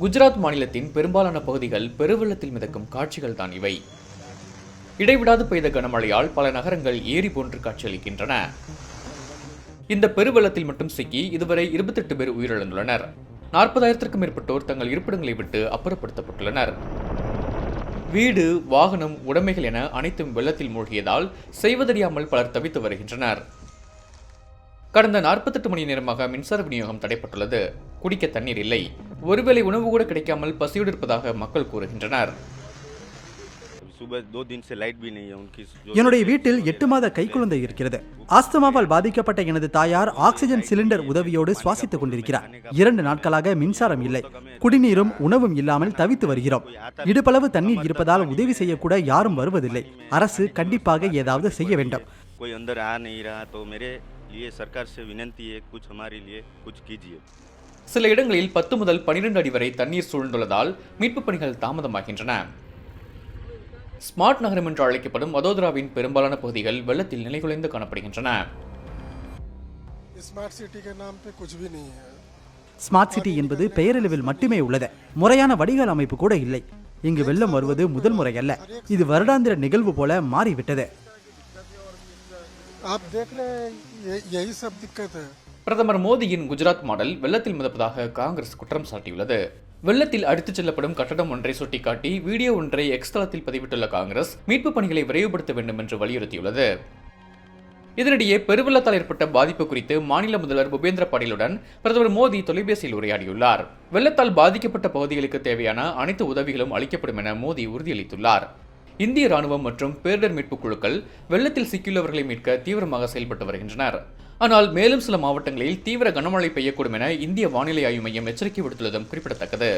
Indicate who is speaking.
Speaker 1: குஜராத் மாநிலத்தின் பெரும்பாலான பகுதிகள் பெருவெள்ளத்தில் மிதக்கும் காட்சிகள் தான் இவை. இடைவிடாது பெய்த கனமழையால் பல நகரங்கள் ஏரி போன்று காட்சியளிக்கின்றன. இந்த பெருவெள்ளத்தில் மட்டும் சிக்கி இதுவரை இருபத்தெட்டு பேர் உயிரிழந்துள்ளனர். நாற்பதாயிரத்திற்கும் மேற்பட்டோர் தங்கள் இருப்பிடங்களை விட்டு அப்புறப்படுத்தப்பட்டுள்ளனர். வீடு வாகனம் உடைமைகள் என அனைத்தும் வெள்ளத்தில் மூழ்கியதால் செய்வதறியாமல் பலர் தவித்து வருகின்றனர். கடந்த நாற்பத்தெட்டு மணி நேரமாக மின்சார விநியோகம் தடைப்பட்டுள்ளது. குடிக்க தண்ணீர் இல்லை. ஒருவேளை உணவு கூட கிடைக்காமல் பசியோடு மக்கள் கூறுகின்றனர்.
Speaker 2: என்னுடைய வீட்டில் எட்டு மாத கைக்குழந்தை இருக்கிறது. ஆஸ்துமாவால் பாதிக்கப்பட்ட எனது தாயார் ஆக்சிஜன் சிலிண்டர் உதவியோடு சுவாசித்துக் கொண்டிருக்கிறார். இரண்டு நாட்களாக மின்சாரம் இல்லை. குடிநீரும் உணவும் இல்லாமல் தவித்து வருகிறோம். இடுப்பளவு தண்ணீர் இருப்பதால் உதவி செய்யக்கூட யாரும் வருவதில்லை. அரசு கண்டிப்பாக ஏதாவது செய்ய வேண்டும்.
Speaker 3: कोई अंदर आ नहीं रहा तो मेरे लिए सरकार से विनंती है कुछ हमारे लिए कुछ कीजिए
Speaker 1: சில இடங்களில் பத்து முதல் பனிரெண்டு அடி வரை தண்ணீர் சூழ்ந்துள்ளதால் மீட்புப் பணிகள் தாமதமாகின்றன ஸ்மார்ட் நகரம் என்று அழைக்கப்படும் வதோதராவின் பெரும்பாலான பகுதிகள் வெள்ளத்தில் நிலைகுலைந்து காணப்படுகின்றன
Speaker 4: स्मार्ट सिटी के नाम पे कुछ भी नहीं है
Speaker 2: ஸ்மார்ட் சிட்டி என்பது பெயரளவில் மட்டுமே உள்ளது முறையான வடிகால் அமைப்பு கூட இல்லை இங்கு வெள்ளம் வருவது முதல் முறை அல்ல இது வருடாந்திர நிகழ்வு போல மாறிவிட்டது
Speaker 4: आप देख रहे हैं ये यही सब दिक्कत है
Speaker 1: பிரதமர் மோடியின் குஜராத் மாடல் வெள்ளத்தில் மிதப்பதாக காங்கிரஸ் குற்றம் சாட்டியுள்ளது வெள்ளத்தில் அடித்துச் செல்லப்படும் கட்டடம் ஒன்றை சுட்டிக்காட்டி வீடியோ ஒன்றை எக்ஸ் தளத்தில் பதிவிட்டுள்ள காங்கிரஸ் மீட்புப் பணிகளை விரைவுபடுத்த வேண்டும் என்று வலியுறுத்தியுள்ளது இதனிடையே பெருவெள்ளத்தால் ஏற்பட்ட பாதிப்பு குறித்து மாநில முதல்வர் பூபேந்திர பாடீலுடன் பிரதமர் மோடி தொலைபேசியில் உரையாடியுள்ளார் வெள்ளத்தால் பாதிக்கப்பட்ட பகுதிகளுக்கு தேவையான அனைத்து உதவிகளும் அளிக்கப்படும் என மோடி உறுதியளித்துள்ளார் இந்திய ராணுவம் மற்றும் பேரிடர் மீட்புக் குழுக்கள் வெள்ளத்தில் சிக்கியுள்ளவர்களை மீட்க தீவிரமாக செயல்பட்டு வருகின்றனர். ஆனால் மேலும் சில மாவட்டங்களில் தீவிர கனமழை பெய்யக்கூடும் என இந்திய வானிலை ஆய்வு மையம் எச்சரிக்கை விடுத்துள்ளதும் குறிப்பிடத்தக்கது.